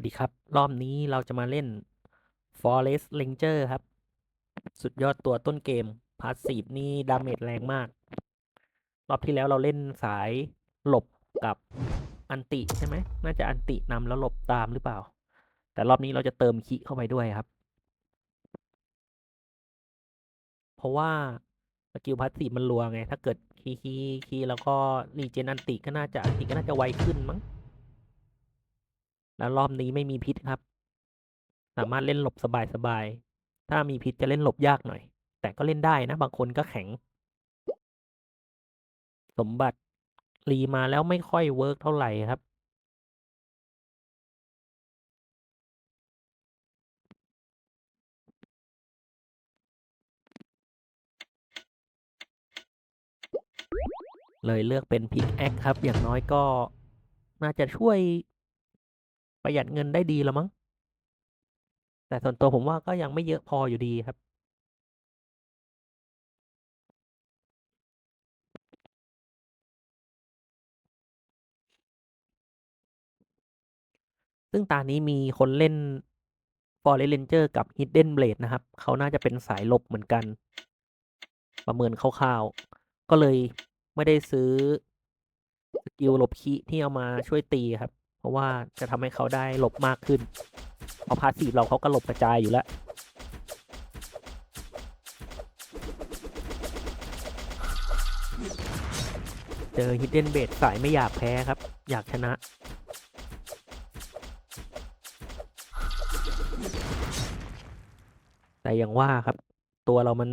วัสดีครับ รอบนี้เราจะมาเล่น Forest Ranger ครับ สุดยอดตัวต้นเกม พาสซีฟนี่ดาเมจแรงมาก รอบที่แล้วเราเล่นสายหลบกับอันติใช่ไหม น่าจะอันตินำแล้วหลบตามหรือเปล่า แต่รอบนี้เราจะเติมคิเข้าไปด้วยครับ เพราะว่าสกิลพาสซีฟมันรัวไง ถ้าเกิดคีคีคีแล้วก็รีเจนอันติก็น่าจะอันติก็น่าจะไวขึ้นมั้ง แล้วรอบนี้ไม่มีพิษครับ สามารถเล่นหลบสบายๆ ถ้ามีพิษจะเล่นหลบยากหน่อย แต่ก็เล่นได้นะ บางคนก็แข็ง สมบัติรีมาแล้วไม่ค่อยเวิร์กเท่าไหร่ครับ เลยเลือกเป็นพิกแอคครับ อย่างน้อยก็น่าจะช่วย ประหยัดเงินได้ดีแล้วมั้ง แต่ส่วนตัวผมว่าก็ยังไม่เยอะพออยู่ดีครับ ซึ่งตานี้มีคนเล่น Forest Ranger กับ Hidden Blade นะครับ เขาน่าจะเป็นสายลบเหมือนกัน ประเมินคร่าวๆ ก็เลยไม่ได้ซื้อสกิลหลบคีที่เอามาช่วยตีครับ เพราะว่าจะทำให้เขาได้หลบมากขึ้นเพราะพาสซีฟเราเขาก็หลบกระจายอยู่แล้วเจอ Hidden Blade สายไม่อยากแพ้ครับ อยากชนะ แต่อย่างว่าครับ ตัวเรามัน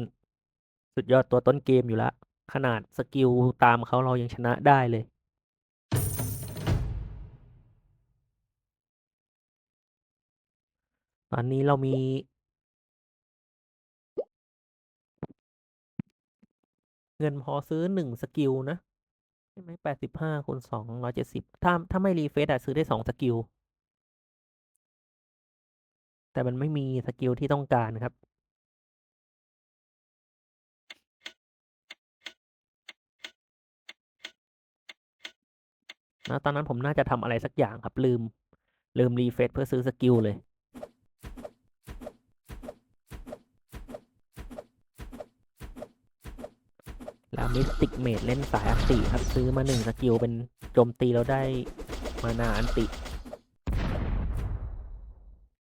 สุดยอดตัวต้นเกมอยู่แล้ว ขนาดสกิลตามเขาเรายังชนะได้เลย ตอนนี้เรามี เงินพอซื้อหนึ่งสกิลนะใช่ไหมแปดสิบห้าคูณสองร้อยเจ็ดสิบถ้าถ้าไม่รีเฟซอะซื้อได้สองสกิล แต่มันไม่มีสกิลที่ต้องการครับนะตอนนั้นผมน่าจะทำอะไรสักอย่างครับลืม ลืมรีเฟซเพื่อซื้อสกิลเลย แล้ว มิสติกเมดเล่นสายอันติครับ ซื้อมาหนึ่งสกิลเป็นโจมตีเราได้มานาอันติ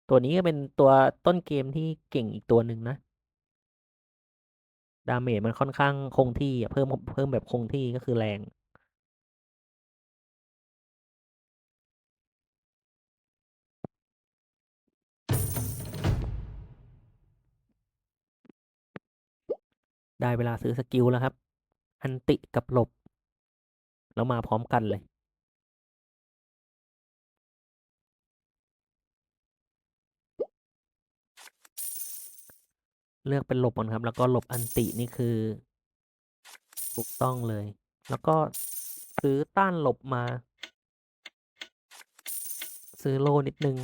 ตัวนี้ก็เป็นตัวต้นเกมที่เก่งอีกตัวหนึ่งนะ ดาเมจมันค่อนข้างคงที่เพิ่มเพิ่มแบบคงที่ก็คือแรงได้เวลาซื้อสกิลแล้วครับ อันติกับหลบ แล้วมาพร้อมกันเลย เลือกเป็นหลบก่อนครับ แล้วก็หลบอันตินี่คือ ถูกต้องเลย แล้วก็ซื้อต้านหลบมา ซื้อโลนิดนึง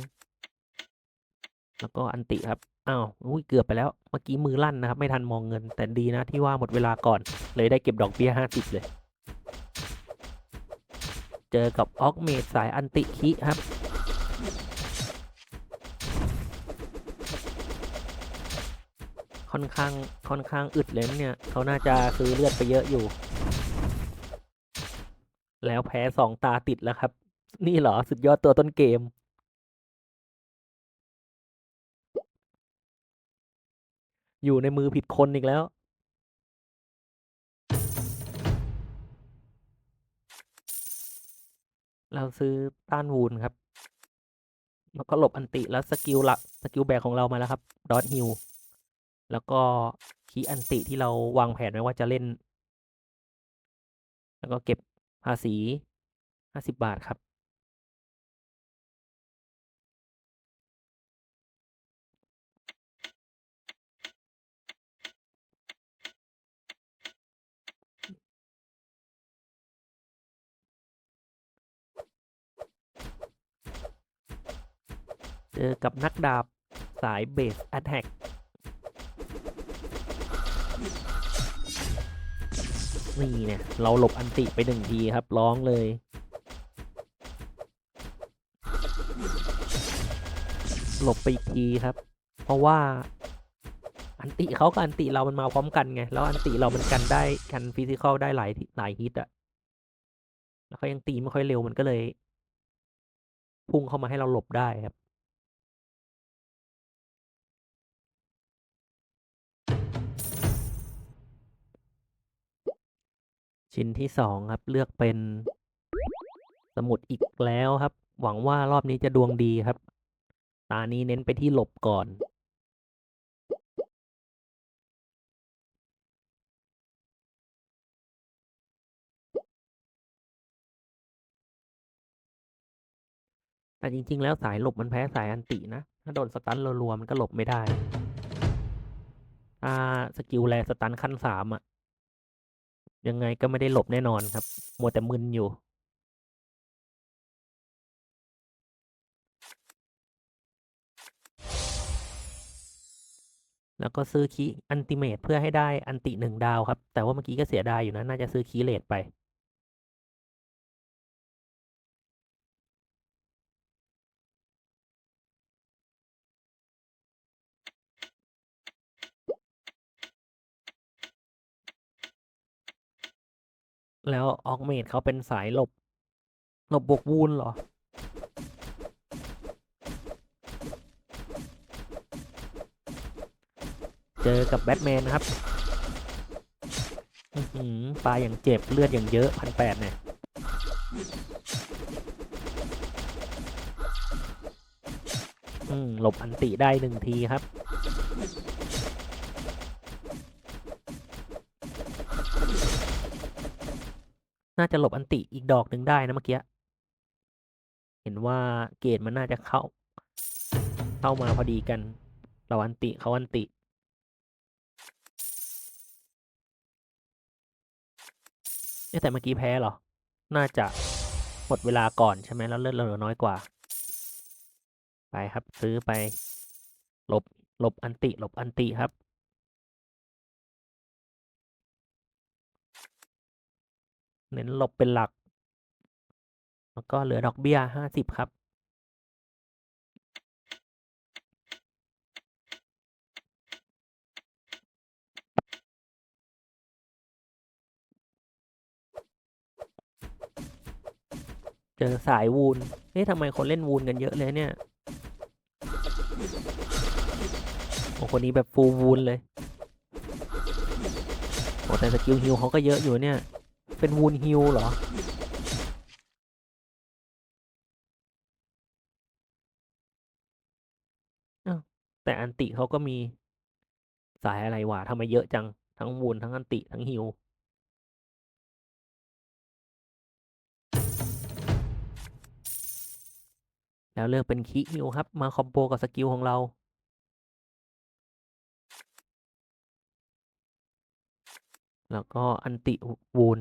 แล้วก็อันติครับ อ้าวอุ้ยเกือบไปแล้ว เมื่อกี้มือลั่นนะครับ ไม่ทันมองเงิน แต่ดีนะที่ว่าหมดเวลาก่อน เลยได้เก็บดอกเบี้ยห้าสิบเลย เจอกับออกเมดสายอันติคิครับ ค่อนข้างค่อนข้างอึดเลยนเนี่ย เขาน่าจะซื้อเลือดไปเยอะอยู่ แล้วแพ้สองตาติดแล้วครับ นี่เหรอสุดยอดตัวต้นเกม อยู่ในมือผิดคนอีกแล้ว เราซื้อต้านวูนครับ แล้วก็หลบอันติแล้วสกิลหลักสกิลแบกของเรามาแล้วครับ ดอทฮิลแล้วก็คีอันติที่เราวางแผนไว้ว่าจะเล่น แล้วก็เก็บภาษีห้าสิบบาทครับ เจอกับนักดาบสายเบสแอ t แทกนี่เนี่ย เราหลบอันติไปหนึ่งทีครับ ร้องเลย หลบไปอีกทีครับ เพราะว่า อันติเขากับอันติเรามันมาพร้อมกันไง แล้วอันติเรามันกันได้กันฟิสิกอลได้หลายหลายฮิตอะแล้วเขายังตีไม่ค่อยเร็วมันก็เลย พุ่งเข้ามาให้เราหลบได้ครับ ชิ้นที่สองครับ เลือกเป็น สมุดอีกแล้วครับ หวังว่ารอบนี้จะดวงดีครับ ตานี้เน้นไปที่หลบก่อน แต่จริง ๆ แล้วสายหลบมันแพ้สายอันตินะ ถ้าโดนสตันรัวๆมันก็หลบไม่ได้ถ้าสกิลแลสตันขั้นสามอะ ยังไงก็ไม่ได้หลบแน่นอนครับ มัวแต่มึนอยู่ แล้วก็ซื้อคีอันติเมตเพื่อให้ได้อันติหนึ่งดาวครับ แต่ว่าเมื่อกี้ก็เสียดายอยู่นะ น่าจะซื้อคีเลตไป แล้วออกเมดเขาเป็นสายหลบ หลบบวกวูนเหรอ เจอกับแบทแมนครับอื้อหือปลาอย่างเจ็บเลือดอย่างเยอะพันแปดเนี่ยอืมหลบอันติได้หนึ่งทีครับ น่าจะหลบอันติอีกดอกหนึ่งได้นะเมื่อกี้ เห็นว่าเกรดมันน่าจะเข้า เข้ามาพอดีกัน เราอันติเขาอันติเอ๊ะแต่เมื่อกี้แพ้เหรอ น่าจะหมดเวลาก่อนใช่ไหมแล้วเลือดเราเหลือน้อยกว่า ไปครับซื้อไป หลบ หลบอันติ หลบอันติครับ เน้นหลบเป็นหลัก แล้วก็เหลือดอกเบี้ยห้าสิบครับ เจอสายวูนเฮ้ยทำไมคนเล่นวูนกันเยอะเลยเนี่ยโอ้คนนี้แบบฟูลวูนเลยโอ้แต่สกิลฮิลเขาก็เยอะอยู่เนี่ย เป็นวูนฮิลเหรอแต่อันติเขาก็มีสายอะไรวะทำไมเยอะจัง ทั้งวูนทั้งอันติทั้งฮิลแล้วเลือกเป็นคีฮิลครับ มาคอมโบกับสกิลของเราแล้วก็อันติวูน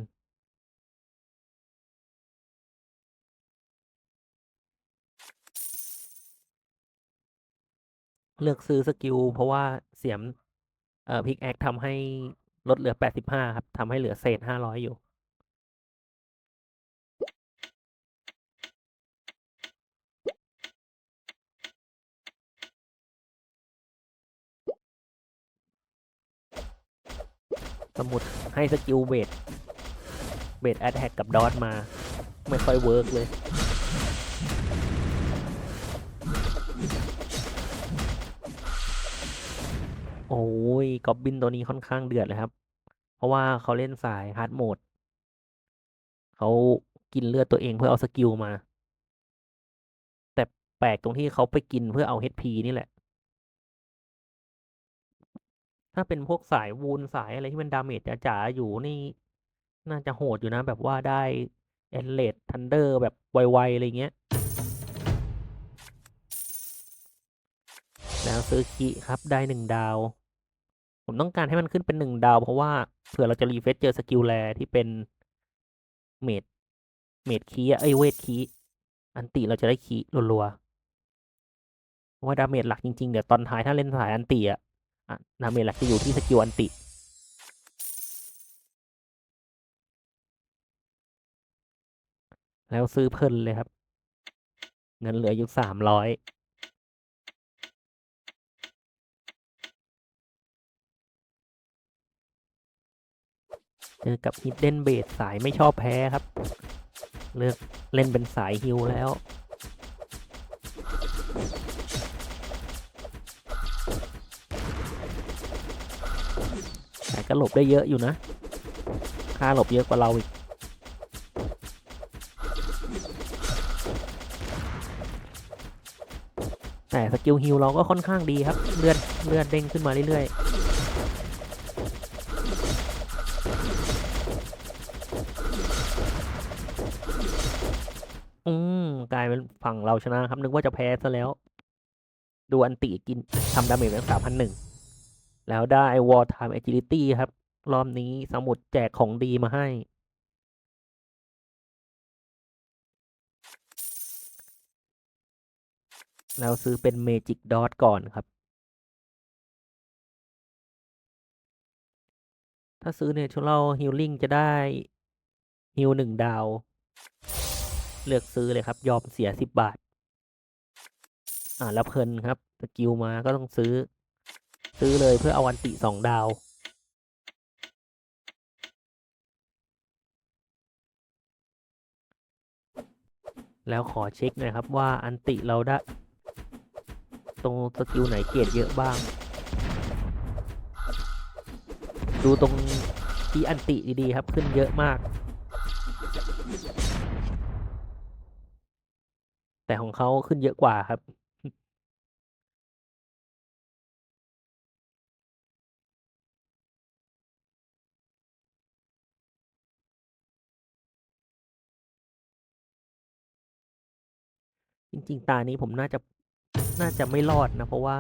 เลือกซื้อสกิลเพราะว่าเสียมเอ่อพิกแอคทำให้ลดเหลือแปดสิบห้าครับทำให้เหลือเศษห้าร้อยอยู่ สมุดให้สกิลเบดเบดแอตแทกกับดอทมา ไม่ค่อยเวิร์กเลย ยกอบบินตัวนี้ค่อนข้างเดือดเลยครับ เพราะว่าเขาเล่นสายฮาร์ดโหมดเขากินเลือดตัวเองเพื่อเอาสกิลมา แต่แปลกตรงที่เขาไปกินเพื่อเอา HP นี่แหละ ถ้าเป็นพวกสายวูนสายอะไรที่มันดาเมจจ๋าๆอยู่นี่ น่าจะโหดอยู่นะ แบบว่าได้เอนเลดทันเดอร์แบบไวๆอะไรเงี้ยแล้วซื้อคิครับได้หนึ่งดาว ผมต้องการให้มันขึ้นเป็นหนึ่งดาว เพราะว่าเผื่อเราจะรีเฟซเจอสกิลแลที่เป็นเมดเมดคีอะไอเวทคีอันติเราจะได้คีรัวๆเพราะว่าดาเมจหลักจริงๆ เดี๋ยวตอนท้ายถ้าเล่นสายอันติอะอะดาเมจหลักจะอยู่ที่สกิลอันติแล้วซื้อเพลินเลยครับ เงินเหลืออยู่สามร้อย เจอกับ Hidden b a s e สายไม่ชอบแพ้ครับ เลือกเล่นเป็นสายฮิลแล้ว แต่ก็หลบได้เยอะอยู่นะ ค่าหลบเยอะกว่าเราอีก แต่สกิลฮิลเราก็ค่อนข้างดีครับ เลื่อดเลื่อดเด้งขึ้นมาเรื่อยๆ ลายเป็นฝั่งเราชนะครับ นึกว่าจะแพ้ซะแล้ว ดูอันติกินทำดาเมจเป็นสามพันหนึ่งแล้วได้ War Time Agility ครับ รอบนี้สมุดแจกของดีมาให้ แล้วซื้อเป็น Magic Dot ก่อนครับ ถ้าซื้อ Natural Healing จะได้ฮิลหนึ่งดาว เลือกซื้อเลยครับ ยอมเสียสิบบาท อ่าแล้วเพลินครับ สกิลมาก็ต้องซื้อ ซื้อเลยเพื่อเอาวันติสองดาว แล้วขอเช็คหน่อยครับว่าอันติเราได้ ตรงสกิลไหนเกรดเยอะบ้าง ดูตรงที่อันติดีๆครับขึ้นเยอะมาก แต่ของเขาขึ้นเยอะกว่าครับ จริง ๆ ตานี้ผมน่าจะ น่าจะไม่รอดนะ เพราะว่า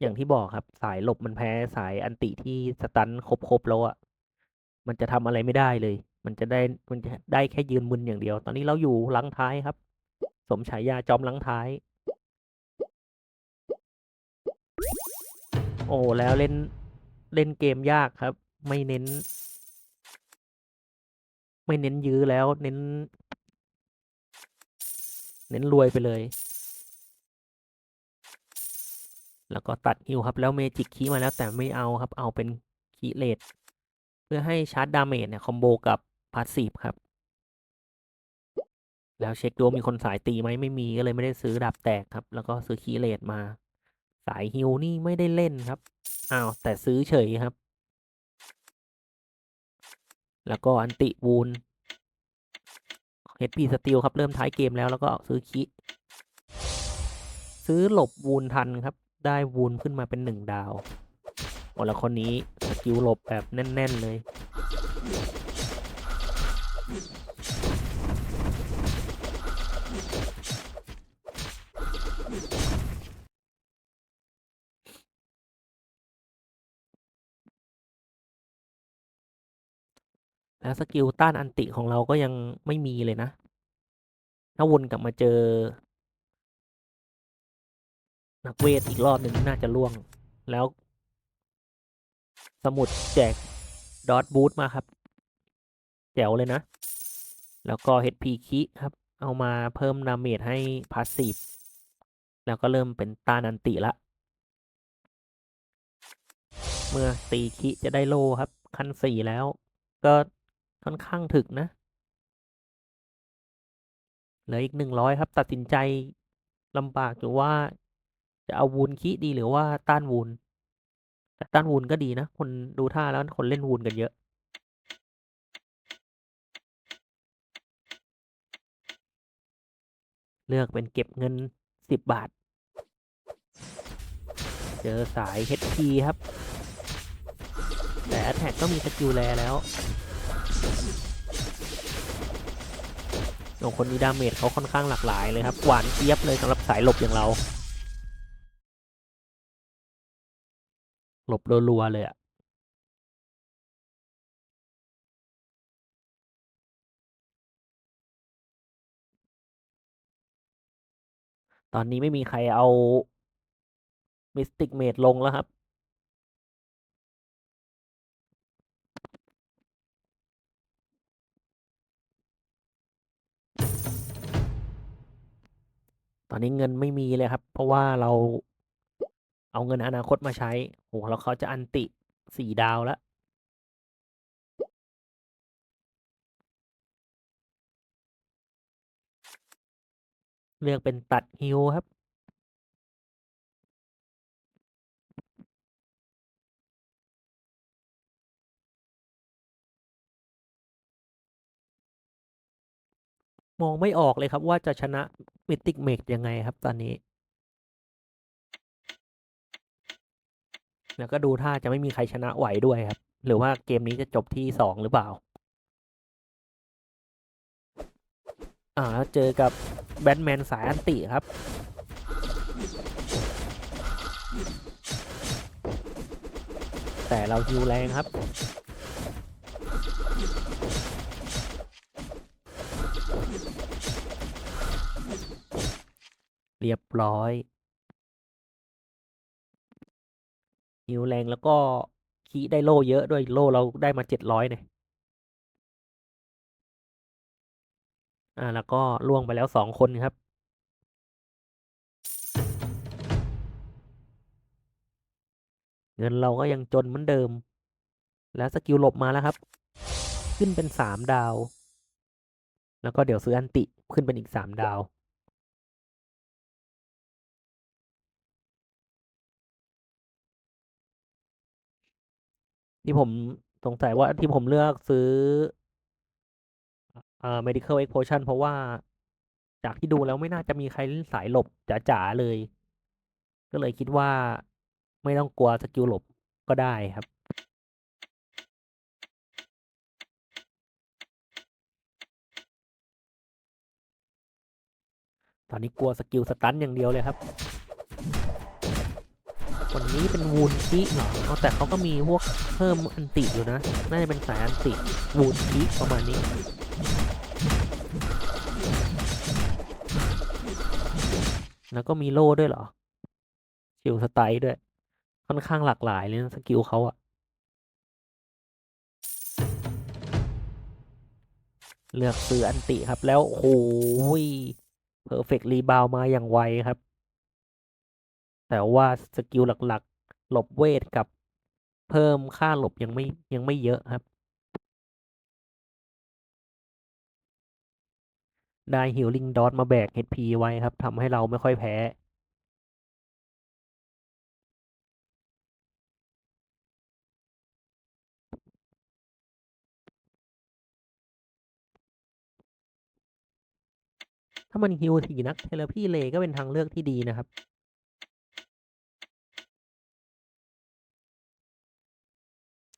อย่างที่บอกครับ สายหลบมันแพ้สายอันติที่สตันครบๆแล้วอะมันจะทำอะไรไม่ได้เลย มันจะได้มันจะได้แค่ยืนมึนอย่างเดียว ตอนนี้เราอยู่หลังท้ายครับ สมฉายาจอมลังท้าย โอ้แล้วเล่นเล่นเกมยากครับ ไม่เน้น ไม่เน้นยื้อแล้วเน้น เน้นรวยไปเลย แล้วก็ตัดฮิวครับ แล้วเมจิกคีมาแล้วแต่ไม่เอาครับ เอาเป็นคีเลดเพื่อให้ชาร์จดาเมจเนี่ยคอมโบกับพาสซีฟครับ แล้วเช็คดูมีคนสายตีไหมไม่มีก็เลยไม่ได้ซื้อดาบแตกครับ แล้วก็ซื้อคีเลดมา สายฮิวนี่ไม่ได้เล่นครับอ้าวแต่ซื้อเฉยครับ แล้วก็อันติวูนเฮดพีสติลครับเริ่มท้ายเกมแล้วแล้วก็ซื้อคิซื้อหลบวูนทันครับ ได้วูนขึ้นมาเป็นหนึ่งดาวโอ้แล้วคนนี้สกิลหลบแบบแน่น ๆ เลย แล้วสกิลต้านอันติของเราก็ยังไม่มีเลยนะ ถ้าวนกลับมาเจอ นักเวทอีกรอบหนึ่งน่าจะล่วง แล้ว สมุดแจกดอทบูทมาครับ แจ๋วเลยนะ แล้วก็ HP คิครับ เอามาเพิ่มดาเมจให้พาสซีฟแล้วก็เริ่มเป็นตานันติละเมื่อตีคิจะได้โลครับ ขั้นสี่แล้ว ก็ ค่อนข้างถึกนะ เหลืออีกหนึ่งร้อยครับ ตัดสินใจลำบากอยู่ว่าจะเอาวูนคิดีหรือว่าต้านวูนแต่ต้านวูนก็ดีนะ คนดูท่าแล้วคนเล่นวูนกันเยอะเลือกเป็นเก็บเงินสิบบาท เจอสาย HP ครับ แต่ Attack ก็มีสกิลแลแล้ว โอ้คนนี้ดาเมจเขาค่อนข้างหลากหลายเลยครับ หวานเจี๊ยบเลยสำหรับสายหลบอย่างเรา หลบรัวๆเลยอะตอนนี้ไม่มีใครเอามิสติกเมดลงแล้วครับ ตอนนี้เงินไม่มีเลยครับ เพราะว่าเราเอาเงินอนาคตมาใช้โหแล้วเขาจะอันติสี่ดาวแล้วเลือกเป็นตัดฮิวครับ มองไม่ออกเลยครับว่าจะชนะ มิติกเมกยังไงครับตอนนี้ แล้วก็ดูท่าจะไม่มีใครชนะไหวด้วยครับ หรือว่าเกมนี้จะจบที่สองหรือเปล่า อ่าแล้วเจอกับแบทแมนสายอันติครับแต่เราฮิวแรงครับ เรียบร้อยฮิวแรงแล้วก็คีได้โล่เยอะด้วยโล่เราได้มาเจ็ดร้อยเนี่ยอ่าแล้วก็ล่วงไปแล้วสองคนครับ เงินเราก็ยังจนเหมือนเดิม แล้วสกิลหลบมาแล้วครับ ขึ้นเป็นสามดาว แล้วก็เดี๋ยวซื้ออันติขึ้นเป็นอีกสามดาว ที่ผมสงสัยว่าที่ผมเลือกซื้อเอ่อ medical explosion เพราะว่าจากที่ดูแล้วไม่น่าจะมีใครเล่นสายหลบจ๋าๆเลย ก็เลยคิดว่าไม่ต้องกลัวสกิลหลบก็ได้ครับตอนนี้กลัวสกิลสตันอย่างเดียวเลยครับ วันนี้เป็นวูนคิเหรอเอาแต่เขาก็มีพวกเพิ่มอันติอยู่นะ น่าจะเป็นสายอันติวูนคิประมาณนี้แล้วก็มีโล่ด้วยเหรอสกิลสไตล์ด้วย ค่อนข้างหลากหลายเลยนะสกิลเขาอะเลือกซื้ออันติครับแล้ว โอ้โหเพอร์เฟกต์รีบาวมาอย่างไวครับ แต่ว่าสกิลหลักๆ หลบเวทกับเพิ่มค่าหลบยังไม่ยังไม่เยอะครับ ได้ฮิลลิ่งดอทมาแบก HP ไว้ครับทำให้เราไม่ค่อยแพ้ถ้ามันฮิลทีนักเทเลพี่เลก็เป็นทางเลือกที่ดีนะครับ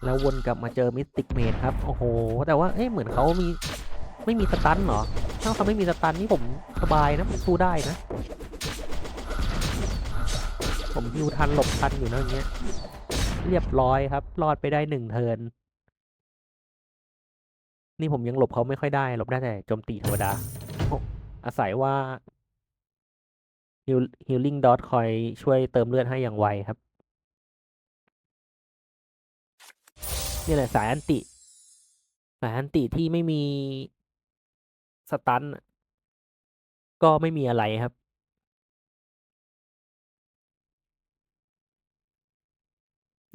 แล้ววนกลับมาเจอมิสติกเมดครับ โอ้โห แต่ว่า เอ๊ะเหมือนเขามี ไม่มีสตันเหรอ ถ้าเขาไม่มีสตันนี่ผมสบายนะ ผมสู้ได้นะ ผมฮิวทันหลบทันอยู่นะอย่างเงี้ย เรียบร้อยครับ รอดไปได้หนึ่งเทิร์นนี่ผมยังหลบเขาไม่ค่อยได้ หลบได้แต่โจมตีธรรมดา อาศัยว่าฮิลฮิลลิ่งดอทคอยช่วยเติมเลือดให้อย่างไวครับ นี่แหละสายอันติ สายอันติที่ไม่มีสตันก็ไม่มีอะไรครับ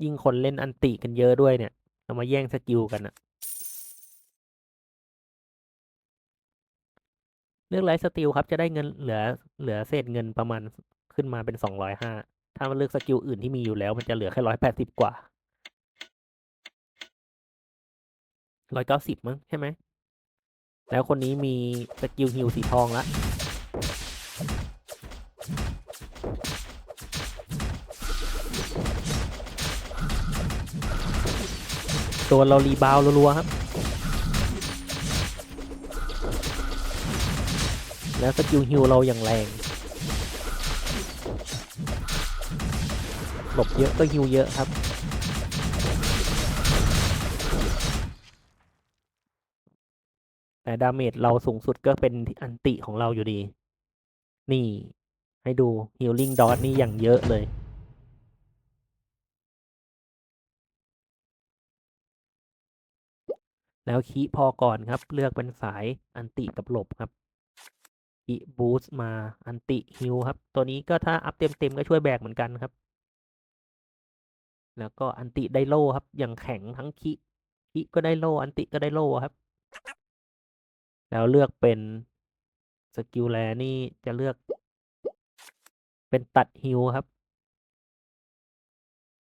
ยิ่งคนเล่นอันติกันเยอะด้วยเนี่ยเรามาแย่งสกิลกันอะเลือกไลฟ์สติลครับ จะได้เงินเหลือเหลือเศษเงินประมาณขึ้นมาเป็นสองร้อยห้าถ้ามันเลือกสกิลอื่นที่มีอยู่แล้ว มันจะเหลือแค่ร้อยแปดสิบกว่า ร้อยเก้าสิบมั้งใช่ไหม แล้วคนนี้มีสกิลฮิลสีทองละตัวเรารีบาวรัวๆครับ แล้วสกิลฮิลเราอย่างแรง หลบเยอะก็ฮิลเยอะครับ แต่ดาเมจเราสูงสุดก็เป็นอันติของเราอยู่ดี นี่ ให้ดู Healing Dot นี่อย่างเยอะเลยแล้วคีพอก่อนครับ เลือกเป็นสายอันติกับหลบครับคีบูสต์มาอันติฮิลครับ ตัวนี้ก็ถ้าอัพเต็มๆก็ช่วยแบกเหมือนกันครับ แล้วก็อันติไดโลครับ อย่างแข็งทั้งคิคิก็ได้โล อันติก็ได้โลครับ แล้วเลือกเป็นสกิลแลนี่จะเลือก เป็นตัดฮิลครับ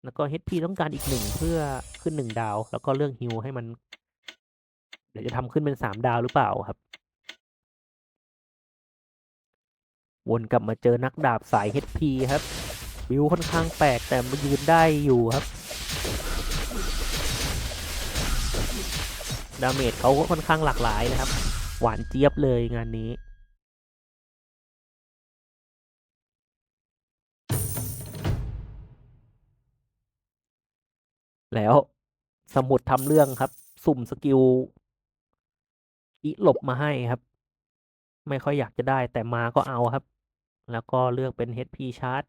แล้วก็ HP ต้องการอีกหนึ่งเพื่อขึ้นหนึ่งดาว แล้วก็เรื่องฮิลให้มัน เดี๋ยวจะทำขึ้นเป็นสามดาวหรือเปล่าครับ วนกลับมาเจอนักดาบสาย HP ครับ บิวค่อนข้างแปลกแต่มายืนได้อยู่ครับดาเมจเขาก็ค่อนข้างหลากหลายนะครับ หวานเจี๊ยบเลยงานนี้ แล้วสมุดทำเรื่องครับ สุ่มสกิลอีหลบมาให้ครับ ไม่ค่อยอยากจะได้แต่มาก็เอาครับ แล้วก็เลือกเป็น HP ชาร์จ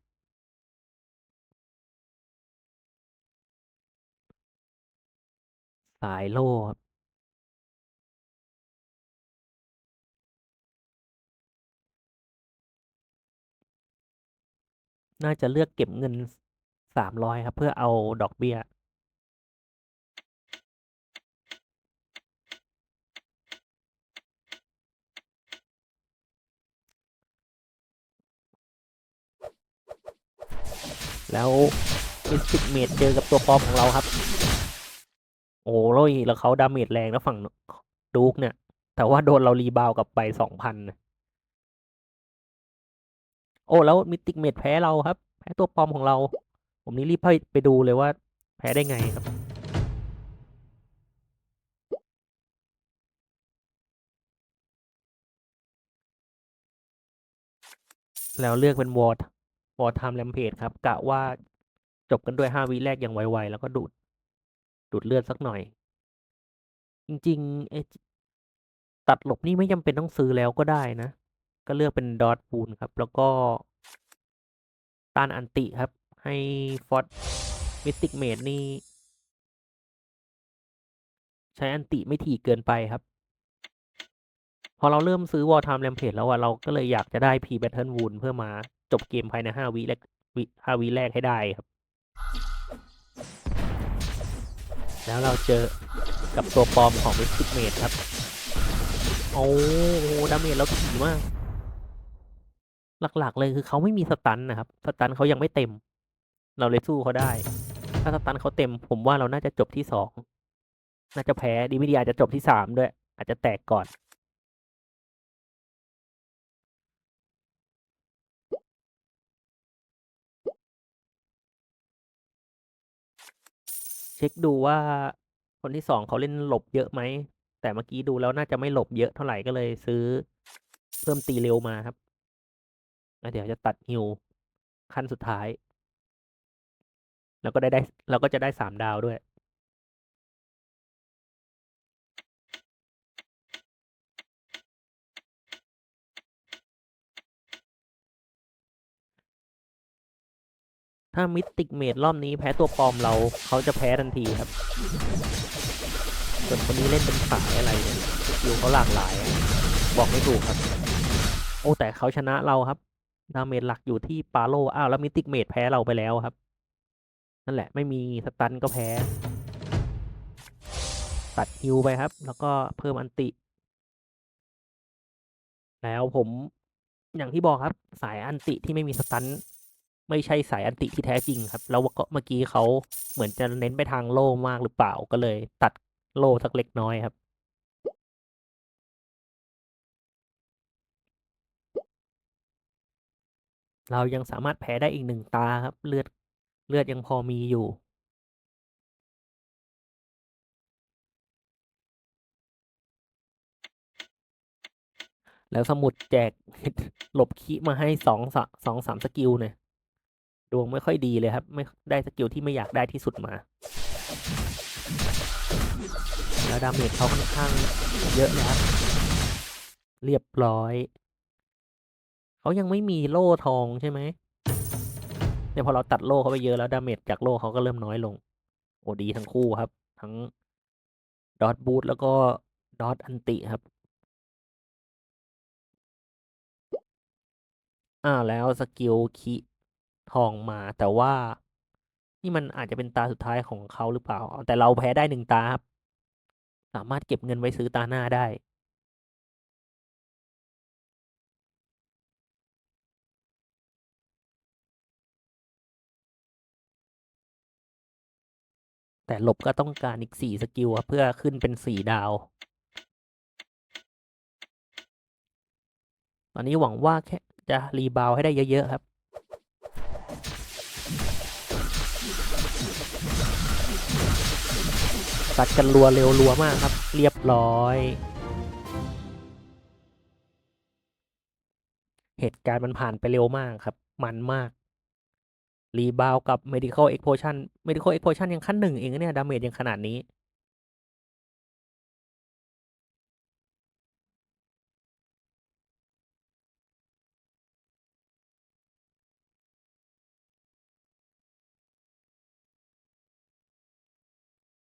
สายโล่ครับ น่าจะเลือกเก็บเงินสามร้อยครับ เพื่อเอาดอกเบี้ย แล้วมิสติกเมดเจอกับตัวปลอมของเราครับ โอ้โหแล้วเขาดาเมจแรงแล้วฝั่งดูกเนี่ย แต่ว่าโดนเรารีบาวกลับไปสองพัน โอ้ แล้วมิติกเมดแพ้เราครับ แพ้ตัวปลอมของเรา ผมนี่รีบไปไปดูเลยว่า แพ้ได้ไงครับ แล้วเลือกเป็นวอร์ดวอร์ไทม์แลมเพจครับกะว่าจบกันด้วยห้าวิแรกอย่างไวๆ แล้วก็ดูด ดูดเลือดสักหน่อย จริงๆไอตัดหลบนี่ไม่จำเป็นต้องซื้อแล้วก็ได้นะ ก็เลือกเป็นดอทปูนครับ แล้วก็ต้านอันติครับ ให้ฟอสมิติกเมดนี่ ใช้อันติไม่ถี่เกินไปครับ พอเราเริ่มซื้อวอลไทม์แรมเพจแล้วอะเราก็เลยอยากจะได้พีแบทเทิลวูนเพื่อมาจบเกมภายในห้าวิแรกวิห้าวิแรกให้ได้ครับ แล้วเราเจอกับตัวปลอมของมิสติกเมดครับ โอ้โหดาเมจแล้วถี่มาก หลักๆ เลยคือเขาไม่มีสตันนะครับสตันเขายังไม่เต็ม เราเลยสู้เขาได้ ถ้าสตันเขาเต็ม ผมว่าเราน่าจะจบที่สองน่าจะแพ้ดีไม่ดีอาจจะจบที่สามด้วย อาจจะแตกก่อน เช็คดูว่าคนที่สองเขาเล่นหลบเยอะไหม แต่เมื่อกี้ดูแล้วน่าจะไม่หลบเยอะเท่าไหร่ก็เลยซื้อ เพิ่มตีเร็วมาครับ แล้วเดี๋ยวจะตัดฮิวขั้นสุดท้าย แล้วก็ได้ได้เราก็จะได้สามดาวด้วย ถ้ามิติกเมดรอบนี้แพ้ตัวปลอมเราเขาจะแพ้ทันทีครับส่วนคนนี้เล่นเป็นสายอะไรเนี่ยสกิลเขาหลากหลาย บอกไม่ถูกครับ โอ้แต่เขาชนะเราครับ ดาเมจหลักอยู่ที่ปาโลอ้าวแล้วมิติกเมดแพ้เราไปแล้วครับ นั่นแหละไม่มีสตันก็แพ้ ตัดฮิวไปครับ แล้วก็เพิ่มอันติ แล้วผมอย่างที่บอกครับ สายอันติที่ไม่มีสตันไม่ใช่สายอันติที่แท้จริงครับ แล้วก็เมื่อกี้เขาเหมือนจะเน้นไปทางโล่มากหรือเปล่าก็เลย ตัดโล่สักเล็กน้อยครับ เรายังสามารถแพ้ได้อีกหนึ่งตาครับ เลือดเลือดยังพอมีอยู่ แล้วสมุดแจกหลบคีมาให้สองสองสามสกิลเนี่ยดวงไม่ค่อยดีเลยครับ ไม่ได้สกิลที่ไม่อยากได้ที่สุดมา แล้วดาเมจเขาค่อนข้างเยอะเลยครับ เรียบร้อย เขายังไม่มีโล่ทองใช่ไหมเนี่ยพอเราตัดโล่เขาไปเยอะแล้วดาเมจจากโล่เขาก็เริ่มน้อยลง โอ้ดีทั้งคู่ครับ ทั้งดอทบูทแล้วก็ดอทอันติครับ อ่าแล้วสกิลคิทองมาแต่ว่า นี่มันอาจจะเป็นตาสุดท้ายของเขาหรือเปล่า แต่เราแพ้ได้หนึ่งตาครับ สามารถเก็บเงินไว้ซื้อตาหน้าได้ แต่หลบก็ต้องการอีกสี่สกิลเพื่อขึ้นเป็นสี่ดาว ตอนนี้หวังว่าแค่จะรีบาวให้ได้เยอะ ๆ ครับ ตัดกันรัวเร็วรัวมากครับ เรียบร้อย เหตุการณ์มันผ่านไปเร็วมากครับ มันมาก รีบาวกับ medical explosion medical explosion ยังขั้นหนึ่งเองเนี่ยดาเมจยังขนาดนี้